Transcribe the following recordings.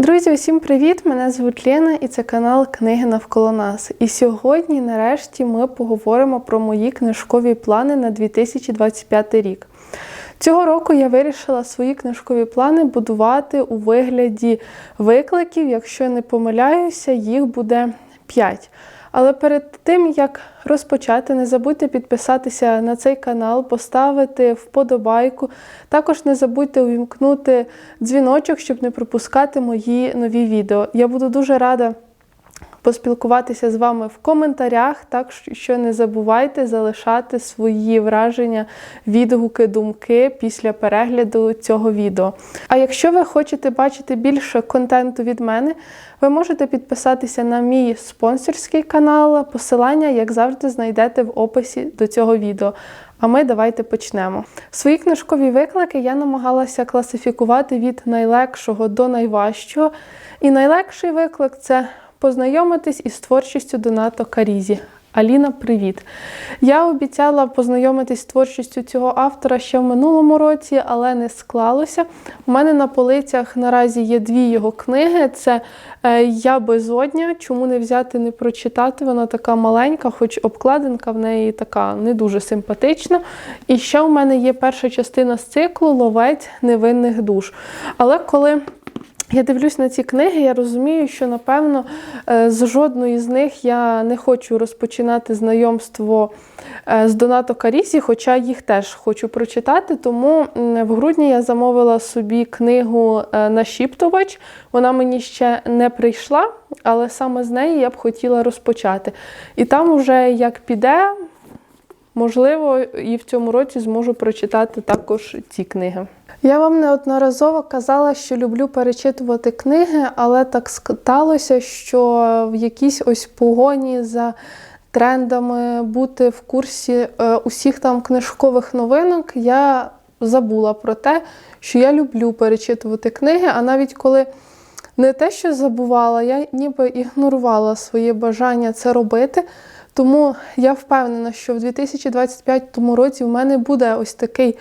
Друзі, усім привіт! Мене звуть Лена і це канал Книги навколо нас. І сьогодні, нарешті, ми поговоримо про мої книжкові плани на 2025 рік. Цього року я вирішила свої книжкові плани будувати у вигляді викликів. Якщо я не помиляюся, їх буде 5. Але перед тим як розпочати, не забудьте підписатися на цей канал, поставити вподобайку. Також не забудьте увімкнути дзвіночок, щоб не пропускати мої нові відео. Я буду дуже рада поспілкуватися з вами в коментарях, так що не забувайте залишати свої враження, відгуки, думки після перегляду цього відео. А якщо ви хочете бачити більше контенту від мене, ви можете підписатися на мій спонсорський канал. Посилання, як завжди, знайдете в описі до цього відео. А ми давайте почнемо. Свої книжкові виклики я намагалася класифікувати від найлегшого до найважчого. І найлегший виклик це познайомитись із творчістю Донато Карізі. Аліна, привіт! Я обіцяла познайомитись з творчістю цього автора ще в минулому році, але не склалося. У мене на полицях наразі є дві його книги: це е, Я безодня. Чому не взяти, не прочитати? Вона така маленька, хоч обкладинка в неї така не дуже симпатична. І ще у мене є перша частина з циклу Ловець невинних душ. Але коли я дивлюсь на ці книги, я розумію, що напевно е, з жодної з них я не хочу розпочинати знайомство е, з Донато Карісі, хоча їх теж хочу прочитати. Тому в грудні я замовила собі книгу е, Нашіптувач. Вона мені ще не прийшла, але саме з неї я б хотіла розпочати. І там вже як піде, можливо, і в цьому році зможу прочитати також ці книги. Я вам неодноразово казала, що люблю перечитувати книги, але так сталося, що в якійсь ось погоні за трендами бути в курсі е, усіх там книжкових новинок я забула про те, що я люблю перечитувати книги, а навіть коли не те, що забувала, я ніби ігнорувала своє бажання це робити. Тому я впевнена, що в 2025 році в мене буде ось такий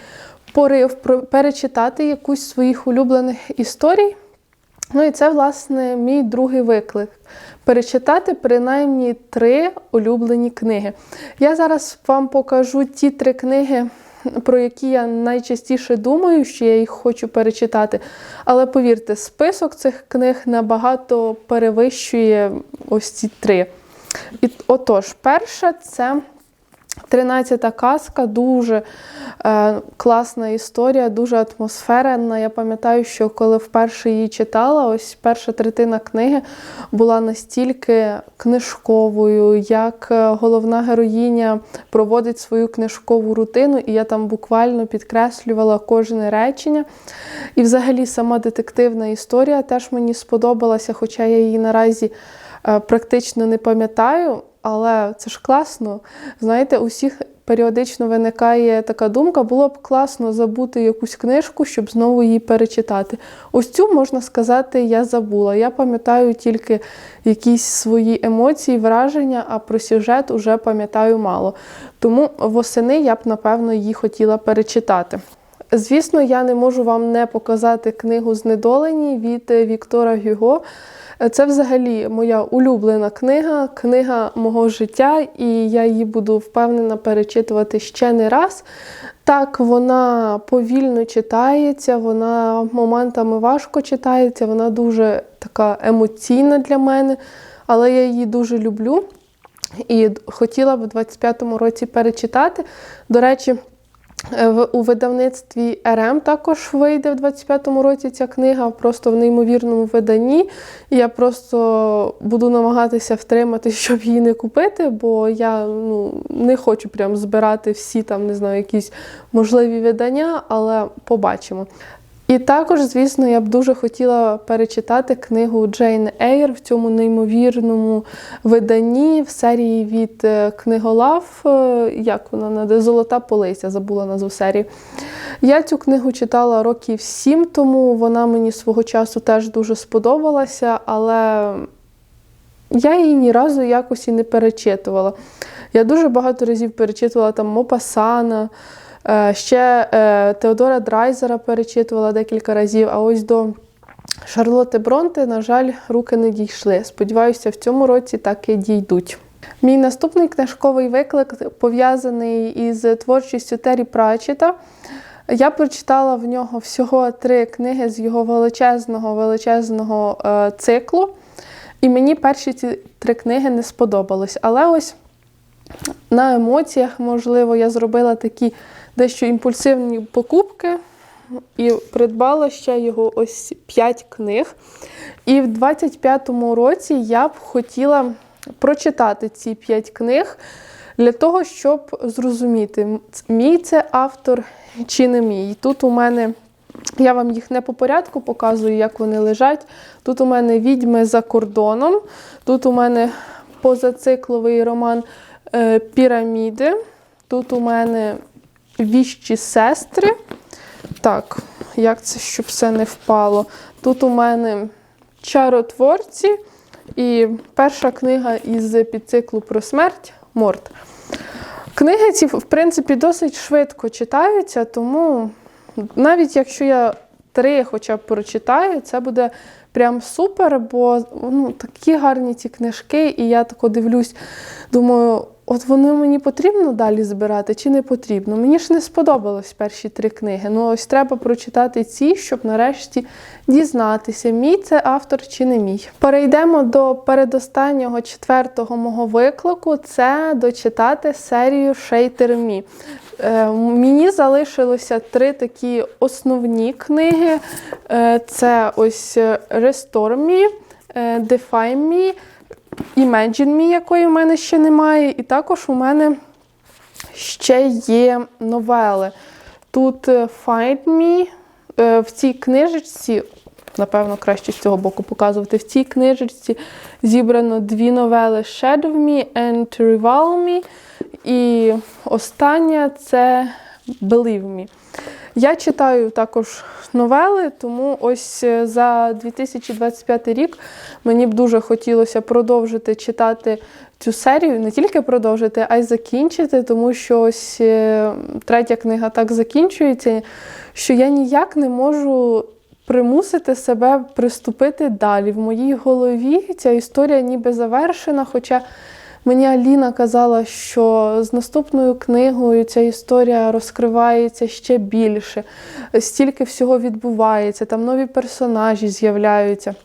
порив перечитати якусь з своїх улюблених історій. Ну і це, власне, мій другий виклик перечитати принаймні три улюблені книги. Я зараз вам покажу ті три книги, про які я найчастіше думаю, що я їх хочу перечитати. Але повірте, список цих книг набагато перевищує ось ці три. І отож, перша це. Тринадцята казка дуже е, класна історія, дуже атмосферна. Я пам'ятаю, що коли вперше її читала, ось перша третина книги була настільки книжковою, як е, головна героїня проводить свою книжкову рутину, і я там буквально підкреслювала кожне речення. І взагалі сама детективна історія теж мені сподобалася, хоча я її наразі практично не пам'ятаю. Але це ж класно. Знаєте, усіх періодично виникає така думка, було б класно забути якусь книжку, щоб знову її перечитати. Ось цю, можна сказати, я забула. Я пам'ятаю тільки якісь свої емоції, враження, а про сюжет уже пам'ятаю мало. Тому восени я б, напевно, її хотіла перечитати. Звісно, я не можу вам не показати книгу Знедолені від Віктора Гюго. Це взагалі моя улюблена книга, книга мого життя, і я її буду впевнена перечитувати ще не раз. Так, вона повільно читається, вона моментами важко читається, вона дуже така емоційна для мене, але я її дуже люблю і хотіла б у 25-му році перечитати. До речі, у видавництві РМ також вийде в 25-му році ця книга, просто в неймовірному виданні. Я просто буду намагатися втримати, щоб її не купити, бо я ну, не хочу прям збирати всі там, не знаю, якісь можливі видання, але побачимо. І також, звісно, я б дуже хотіла перечитати книгу Джейн Ейр в цьому неймовірному виданні в серії від е, книголав. Е, як вона Золота полиця, забула назву серії. Я цю книгу читала років сім тому, вона мені свого часу теж дуже сподобалася, але я її ні разу якось і не перечитувала. Я дуже багато разів перечитувала там Мопасана. Е, ще е, Теодора Драйзера перечитувала декілька разів, а ось до Шарлоти Бронте, на жаль, руки не дійшли. Сподіваюся, в цьому році так і дійдуть. Мій наступний книжковий виклик пов'язаний із творчістю Террі Пратчета. Я прочитала в нього всього три книги з його величезного величезного е, циклу. І мені перші ці три книги не сподобались. Але ось на емоціях, можливо, я зробила такі дещо імпульсивні покупки і придбала ще його ось 5 книг. І в 25-му році я б хотіла прочитати ці 5 книг для того, щоб зрозуміти, мій це автор чи не мій. Тут у мене. Я вам їх не по порядку показую, як вони лежать. Тут у мене відьми за кордоном. Тут у мене позацикловий роман Піраміди. Тут у мене віщі сестри. Так, як це, щоб все не впало? Тут у мене чаротворці і перша книга із підциклу про смерть Морт. Книги ці, в принципі, досить швидко читаються, тому навіть якщо я три хоча б прочитаю, це буде прям супер, бо ну, такі гарні ці книжки, і я тако дивлюсь, думаю, от вони мені потрібно далі збирати чи не потрібно. Мені ж не сподобалось перші три книги. Ну ось треба прочитати ці, щоб нарешті дізнатися, мій це автор чи не мій. Перейдемо до передостаннього четвертого мого виклику це дочитати серію Шейтер. Е, Мені залишилося три такі основні книги: Е, це ось Restore е, Define Me, Imagine Me, якої в мене ще немає. І також у мене ще є новели. Тут е, Find Me. Е, В цій книжечці, напевно, краще з цього боку показувати. В цій книжечці зібрано дві новели Shadow Me and Rival Me. І остання це Believe Me. Я читаю також новели, тому ось е, за 2025 рік мені б дуже хотілося продовжити читати цю серію, не тільки продовжити, а й закінчити, тому що ось е, третя книга так закінчується, що я ніяк не можу примусити себе приступити далі. В моїй голові ця історія ніби завершена, хоча. Мені Аліна казала, що з наступною книгою ця історія розкривається ще більше, стільки всього відбувається, там нові персонажі з'являються.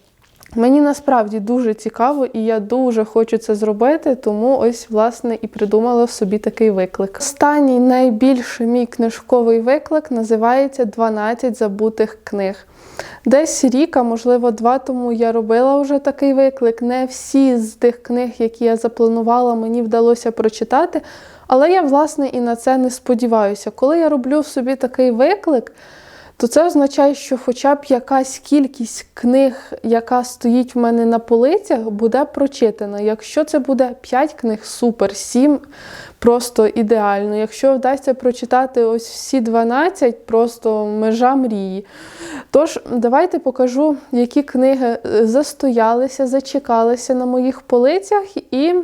Мені насправді дуже цікаво, і я дуже хочу це зробити, тому ось, власне, і придумала собі такий виклик. Останній найбільший мій книжковий виклик називається «12 забутих книг. Десь рік, а можливо, два тому я робила вже такий виклик. Не всі з тих книг, які я запланувала, мені вдалося прочитати. Але я, власне, і на це не сподіваюся. Коли я роблю собі такий виклик, то це означає, що хоча б якась кількість книг, яка стоїть в мене на полицях, буде прочитана. Якщо це буде 5 книг, супер, 7 просто ідеально. Якщо вдасться прочитати ось всі 12, просто межа мрії. Тож, давайте покажу, які книги е, застоялися, зачекалися на моїх полицях і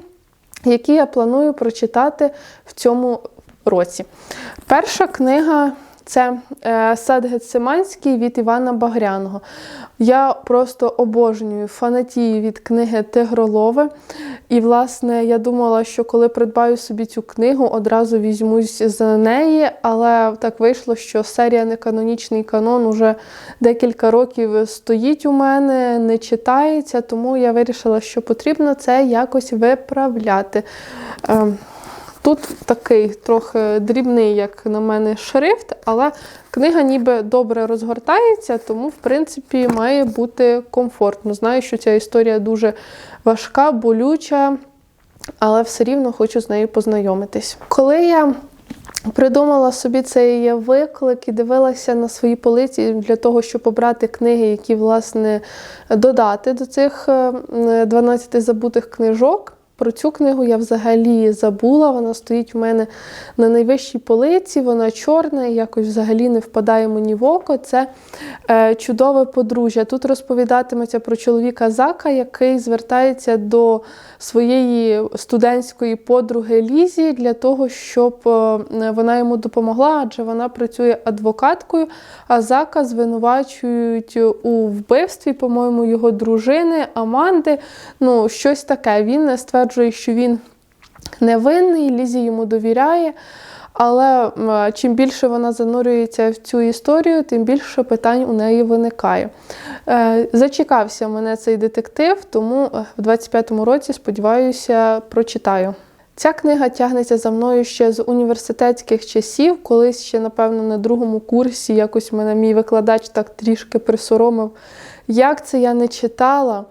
які я планую прочитати в цьому році. Перша книга. Це е, сад Гециманський від Івана Багряного. Я просто обожнюю фанатію від книги Тигролове. І, власне, я думала, що коли придбаю собі цю книгу, одразу візьмусь за неї, але так вийшло, що серія Неканонічний канон уже декілька років стоїть у мене, не читається, тому я вирішила, що потрібно це якось виправляти. Е, Тут такий трохи дрібний, як на мене, шрифт, але книга ніби добре розгортається, тому, в принципі, має бути комфортно. Знаю, що ця історія дуже важка, болюча, але все рівно хочу з нею познайомитись. Коли я придумала собі цей виклик і дивилася на свої полиці для того, щоб обрати книги, які, власне, додати до цих 12 забутих книжок. Про цю книгу я взагалі забула. Вона стоїть у мене на найвищій полиці, вона чорна і якось взагалі не впадає мені в око. Це е, чудове подружжя. Тут розповідатиметься про чоловіка Зака, який звертається до своєї студентської подруги Лізі для того, щоб е, вона йому допомогла, адже вона працює адвокаткою. А Зака звинувачують у вбивстві, по-моєму, його дружини Аманди. Ну, щось таке. Він стверджує, що він невинний, Лізі йому довіряє. Але чим більше вона занурюється в цю історію, тим більше питань у неї виникає. Е, Зачекався мене цей детектив, тому е, в 25-му році, сподіваюся, прочитаю. Ця книга тягнеться за мною ще з університетських часів, колись ще, напевно, на другому курсі якось мене мій викладач так трішки присоромив. Як це я не читала?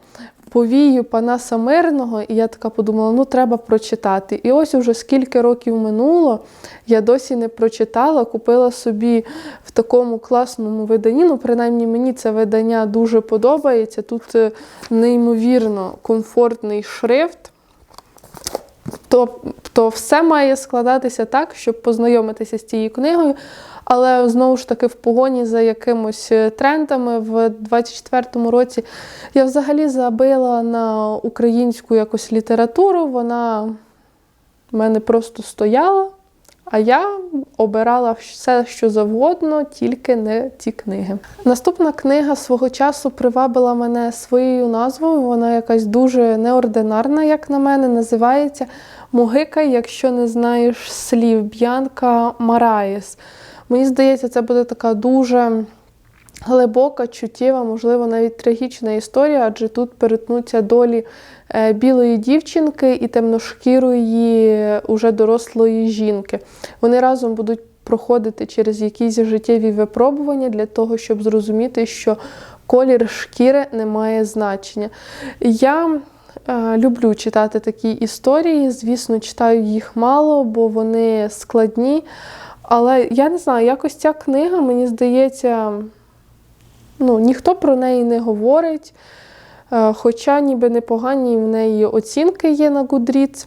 Повію Панаса Мирного, і я така подумала, ну треба прочитати. І ось уже скільки років минуло, я досі не прочитала, купила собі в такому класному виданні. Ну, принаймні, мені це видання дуже подобається. Тут е, неймовірно комфортний шрифт. То, то все має складатися так, щоб познайомитися з цією книгою. Але знову ж таки в погоні за якимось е, трендами в 24-му році я взагалі забила на українську якусь літературу. Вона в мене просто стояла, а я обирала все, що завгодно, тільки не ці книги. Наступна книга свого часу привабила мене своєю назвою. Вона якась дуже неординарна, як на мене, називається Могика, якщо не знаєш слів Б'янка Мараєс. Мені здається, це буде така дуже глибока, чуттєва, можливо, навіть трагічна історія, адже тут перетнуться долі е, білої дівчинки і темношкірої, уже дорослої жінки. Вони разом будуть проходити через якісь життєві випробування для того, щоб зрозуміти, що колір шкіри не має значення. Я е, люблю читати такі історії, звісно, читаю їх мало, бо вони складні. Але я не знаю, якось ця книга, мені здається, ну, ніхто про неї не говорить. Е, Хоча ніби непогані в неї оцінки є на Goodreads.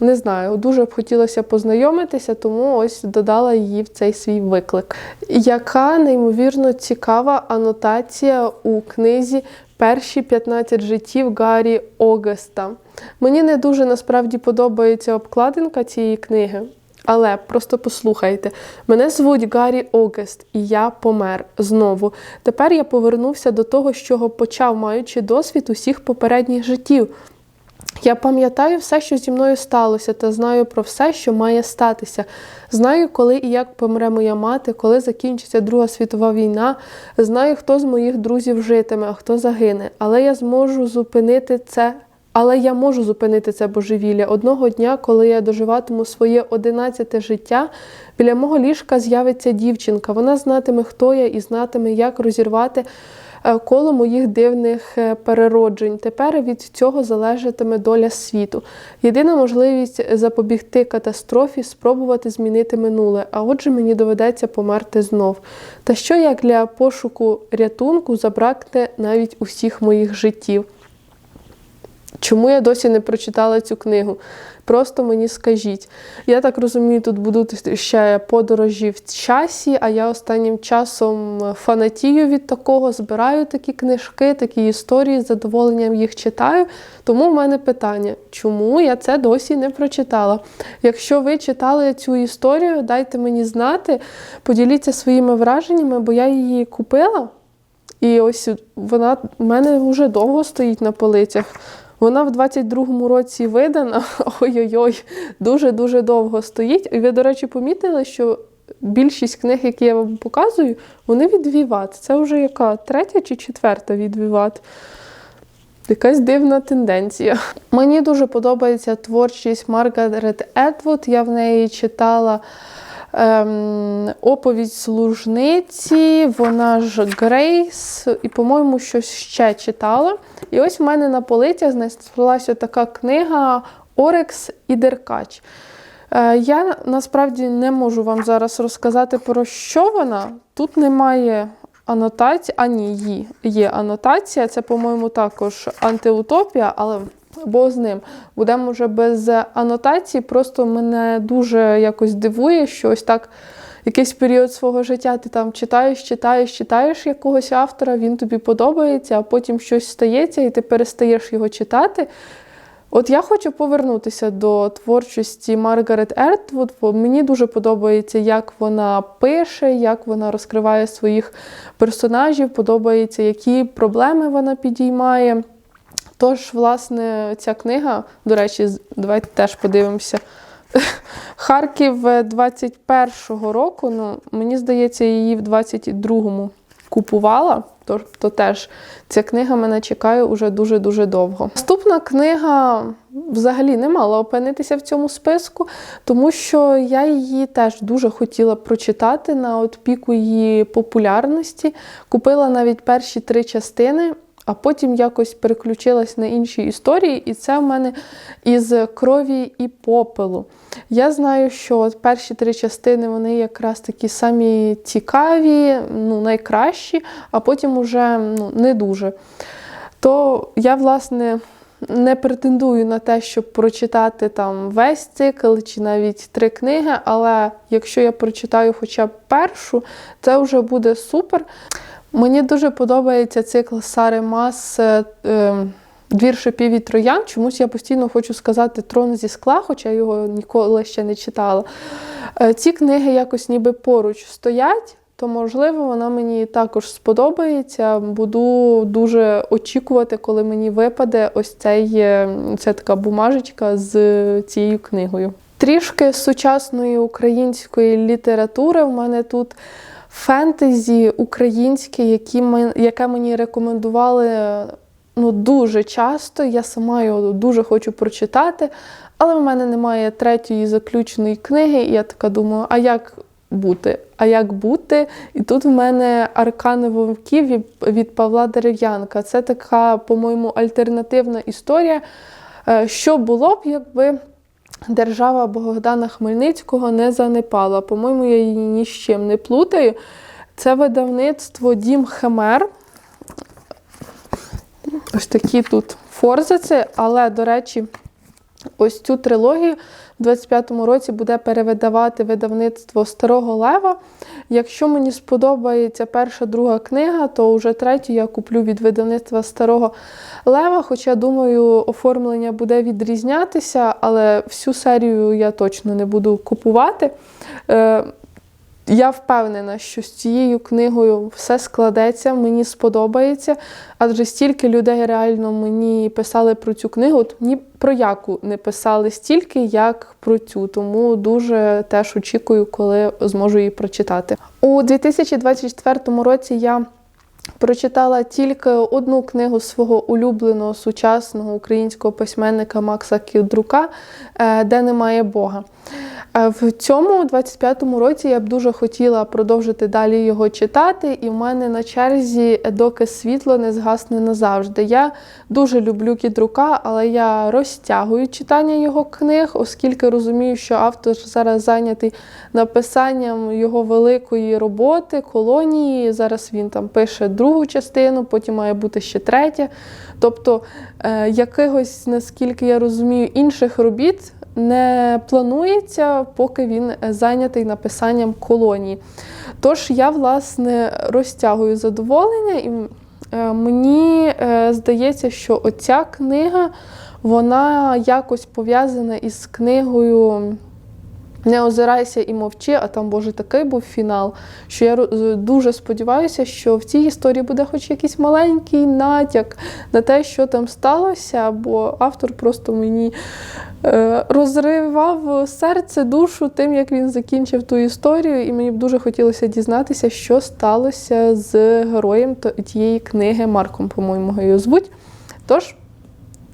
Не знаю, дуже б хотілося познайомитися, тому ось додала її в цей свій виклик. Яка неймовірно цікава анотація у книзі Перші 15 життів Гаррі Огеста. Мені не дуже насправді подобається обкладинка цієї книги. Але просто послухайте, мене звуть Гаррі Огест, і я помер знову. Тепер я повернувся до того, з чого почав, маючи досвід усіх попередніх життів. Я пам'ятаю все, що зі мною сталося, та знаю про все, що має статися. Знаю, коли і як помре моя мати, коли закінчиться Друга світова війна. Знаю, хто з моїх друзів житиме, а хто загине. Але я зможу зупинити це. Але я можу зупинити це божевілля. Одного дня, коли я доживатиму своє одинадцяте життя, біля мого ліжка з'явиться дівчинка. Вона знатиме, хто я, і знатиме, як розірвати е, коло моїх дивних е, перероджень. Тепер від цього залежатиме доля світу. Єдина можливість запобігти катастрофі спробувати змінити минуле. А отже, мені доведеться померти знов. Та що як для пошуку рятунку забракне навіть усіх моїх життів? Чому я досі не прочитала цю книгу? Просто мені скажіть. Я так розумію, тут будуть ще подорожі в часі, а я останнім часом фанатію від такого, збираю такі книжки, такі історії, з задоволенням їх читаю. Тому в мене питання, чому я це досі не прочитала? Якщо ви читали цю історію, дайте мені знати, поділіться своїми враженнями, бо я її купила. І ось вона в мене вже довго стоїть на полицях. Вона в 22-му році видана, ой-ой-ой, дуже-дуже довго стоїть. І ви, до речі, помітили, що більшість книг, які я вам показую, вони від Віват. Це вже яка третя чи четверта від Віват? Якась дивна тенденція. Мені дуже подобається творчість Маргарет Едвуд. Я в неї читала ем, оповідь служниці, вона ж Грейс, і, по-моєму, щось ще читала. І ось в мене на полицях знайшлася така книга Орекс і Деркач. Е, я насправді не можу вам зараз розказати, про що вона. Тут немає анотації, а ні, є анотація. Це, по-моєму, також антиутопія, але Бо з ним будемо вже без анотацій. Просто мене дуже якось дивує, що ось так якийсь період свого життя ти там читаєш, читаєш, читаєш якогось автора, він тобі подобається, а потім щось стається, і ти перестаєш його читати. От я хочу повернутися до творчості Маргарет Ертвуд, бо мені дуже подобається, як вона пише, як вона розкриває своїх персонажів, подобається, які проблеми вона підіймає. Тож, власне, ця книга, до речі, давайте теж подивимося. Харків е, 21-го року, ну, мені здається, її в 22-му купувала. То, то теж ця книга мене чекає уже дуже-дуже довго. Наступна книга взагалі не мала опинитися в цьому списку, тому що я її теж дуже хотіла прочитати на от піку її популярності. Купила навіть перші три частини. А потім якось переключилась на інші історії, і це в мене із крові і попелу. Я знаю, що перші три частини вони якраз такі самі цікаві, ну, найкращі, а потім уже ну, не дуже. То я, власне, не претендую на те, щоб прочитати там весь цикл чи навіть три книги, але якщо я прочитаю хоча б першу, це вже буде супер. Мені дуже подобається цикл Сари Мас е, е, Двір шипів і троян. Чомусь я постійно хочу сказати трон зі скла, хоча я його ніколи ще не читала. Е, ці книги якось ніби поруч стоять, то можливо вона мені також сподобається. Буду дуже очікувати, коли мені випаде ось цей, ця така бумажечка з цією книгою. Трішки сучасної української літератури в мене тут фентезі українське, які ми, яке мені рекомендували ну, дуже часто. Я сама його дуже хочу прочитати, але в мене немає третьої заключеної книги, і я така думаю, а як бути? А як бути? І тут в мене Аркани Вовків від- від Павла Дерев'янка. Це така, по-моєму, альтернативна історія. Е, Що було б, якби держава Богдана Хмельницького не занепала? По-моєму, я її ні з чим не плутаю. Це видавництво Дім Хемер. Ось такі тут форзиці, але, до речі, ось цю трилогію в 25-му році буде перевидавати видавництво Старого Лева. Якщо мені сподобається перша, друга книга, то вже третю я куплю від видавництва Старого Лева. Хоча, думаю, оформлення буде відрізнятися, але всю серію я точно не буду купувати. Я впевнена, що з цією книгою все складеться, мені сподобається, адже стільки людей реально мені писали про цю книгу. От ні про яку не писали стільки, як про цю. Тому дуже теж очікую, коли зможу її прочитати. У 2024 році я прочитала тільки одну книгу свого улюбленого сучасного українського письменника Макса Кідрука е, Де немає Бога. Е, В цьому 25-му році я б дуже хотіла продовжити далі його читати, і в мене на черзі доки світло не згасне назавжди. Я дуже люблю Кідрука, але я розтягую читання його книг, оскільки розумію, що автор зараз зайнятий написанням його великої роботи, колонії. Зараз він там пише другу частину, потім має бути ще третя. Тобто е, якихось, наскільки я розумію, інших робіт не планується, поки він зайнятий написанням колонії. Тож я, власне, розтягую задоволення, і е, мені е, здається, що оця книга вона якось пов'язана із книгою. Не озирайся і мовчи, а там, Боже, такий був фінал, що я дуже сподіваюся, що в цій історії буде хоч якийсь маленький натяк на те, що там сталося, бо автор просто мені е, розривав серце, душу тим, як він закінчив ту історію, і мені б дуже хотілося дізнатися, що сталося з героєм тієї книги Марком, по-моєму, його звуть. Тож.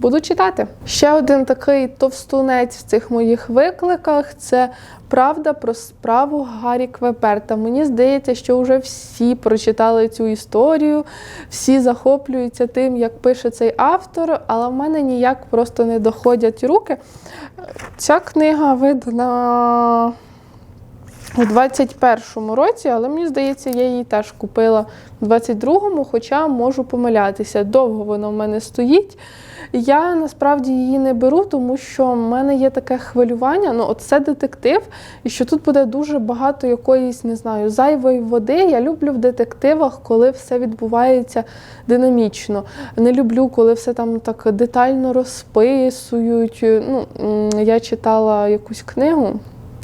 Буду читати. Ще один такий товстунець в цих моїх викликах це правда про справу Гаррі Квеберта. Мені здається, що вже всі прочитали цю історію, всі захоплюються тим, як пише цей автор, але в мене ніяк просто не доходять руки. Ця книга видана у 21-му році, але мені здається, я її теж купила в 22-му, хоча можу помилятися. Довго вона в мене стоїть. Я насправді її не беру, тому що в мене є таке хвилювання. Ну, от це детектив, і що тут буде дуже багато якоїсь, не знаю, зайвої води. Я люблю в детективах, коли все відбувається динамічно. Не люблю, коли все там так детально розписують. Ну, я читала якусь книгу.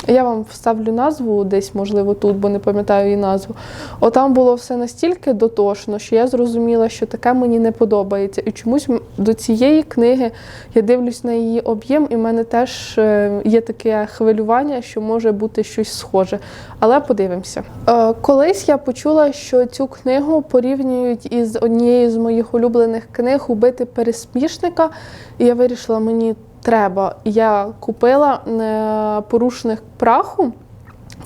Я вам вставлю назву десь, можливо, тут, бо не пам'ятаю її назву. Отам було все настільки дотошно, що я зрозуміла, що таке мені не подобається. І чомусь до цієї книги я дивлюсь на її об'єм, і в мене теж е, є таке хвилювання, що може бути щось схоже. Але подивимося. Е, Колись я почула, що цю книгу порівнюють із однією з моїх улюблених книг Убити пересмішника. І я вирішила, мені треба. Я купила е, порушник праху.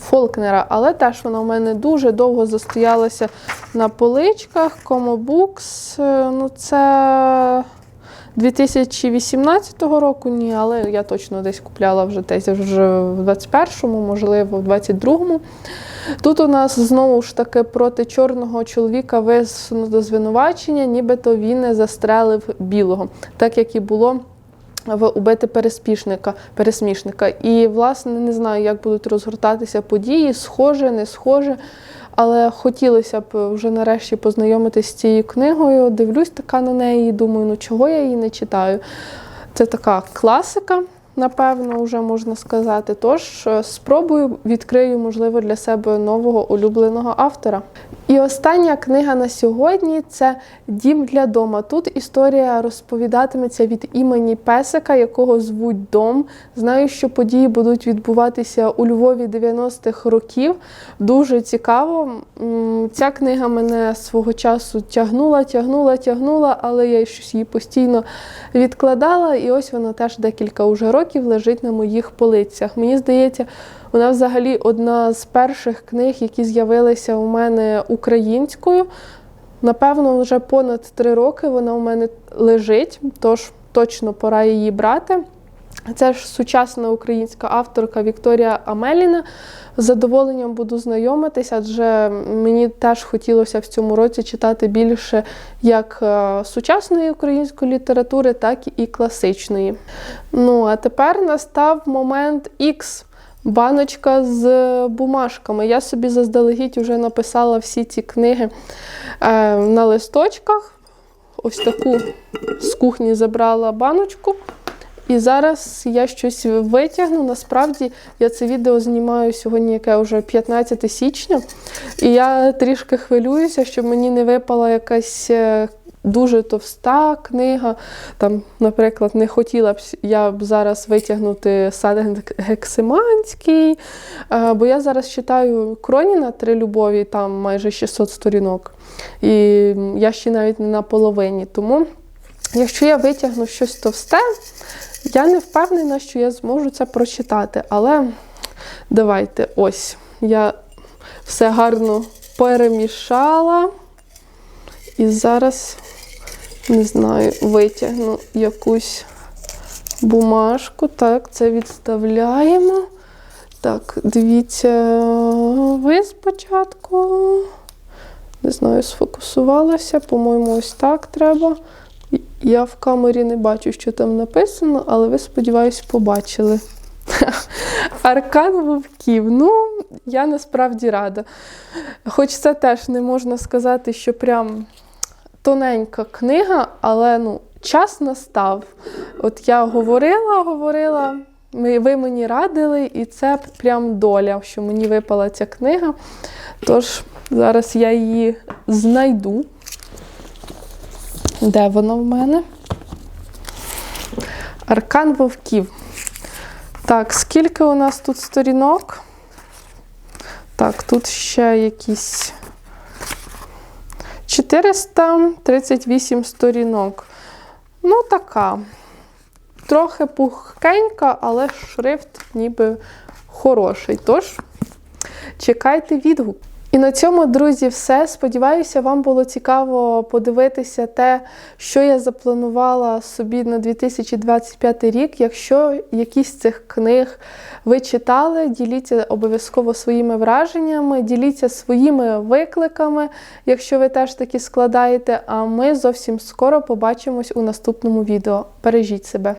Фолкнера, але теж вона у мене дуже довго застоялася на поличках. Комобукс, ну це 2018 року, ні, але я точно десь купляла вже десь вже в 21-му, можливо, в 22-му. Тут у нас знову ж таки проти чорного чоловіка висунуто звинувачення, нібито він не застрелив білого, так як і було убити переспішника, пересмішника. І, власне, не знаю, як будуть розгортатися події, схоже, не схоже. Але хотілося б вже нарешті познайомитися з цією книгою. Дивлюсь така на неї думаю, ну чого я її не читаю. Це така класика, напевно, вже можна сказати. Тож е, спробую відкрию, можливо, для себе нового улюбленого автора. І остання книга на сьогодні це Дім для дома. Тут історія розповідатиметься від імені песика, якого звуть Дом. Знаю, що події будуть відбуватися у Львові 90-х років. Дуже цікаво. Ця книга мене свого часу тягнула, тягнула, тягнула, але я щось її постійно відкладала. І ось вона теж декілька уже років лежить на моїх полицях. Мені здається, вона взагалі одна з перших книг, які з'явилися у мене українською. Напевно, вже понад три роки вона у мене лежить, тож точно пора її брати. Це ж сучасна українська авторка Вікторія Амеліна. З задоволенням буду знайомитися, адже мені теж хотілося в цьому році читати більше як е, сучасної української літератури, так і класичної. Ну, а тепер настав момент X. Баночка з бумажками. Я собі заздалегідь вже написала всі ці книги е, на листочках. Ось таку з кухні забрала баночку. І зараз я щось витягну. Насправді я це відео знімаю сьогодні, яке вже 15 січня. І я трішки хвилююся, щоб мені не випала якась е, дуже товста книга. Там, наприклад, не хотіла б я б зараз витягнути сад Гексиманський, е, бо я зараз читаю Кроніна Три любові, там майже 600 сторінок. І я ще навіть не на половині. Тому, якщо я витягну щось товсте, я не впевнена, що я зможу це прочитати. Але давайте ось я все гарно перемішала. І зараз, не знаю, витягну якусь бумажку. Так, це відставляємо. Так, дивіться, ви спочатку. Не знаю, сфокусувалася, по-моєму, ось так треба. Я в камері не бачу, що там написано, але ви, сподіваюся, побачили. Аркан вовків. Ну, я насправді рада. Хоч це теж не можна сказати, що прям тоненька книга, але ну, час настав. От я говорила, говорила, ви мені радили, і це прям доля, що мені випала ця книга. Тож зараз я її знайду. Де воно в мене? Аркан вовків. Так, скільки у нас тут сторінок? Так, тут ще якісь 438 сторінок. Ну, така. Трохи пухкенька, але шрифт ніби хороший. Тож, чекайте відгук. І на цьому, друзі, все. Сподіваюся, вам було цікаво подивитися те, що я запланувала собі на 2025 рік. Якщо якісь з цих книг ви читали, діліться обов'язково своїми враженнями, діліться своїми викликами, якщо ви теж такі складаєте. А ми зовсім скоро побачимось у наступному відео. Бережіть себе!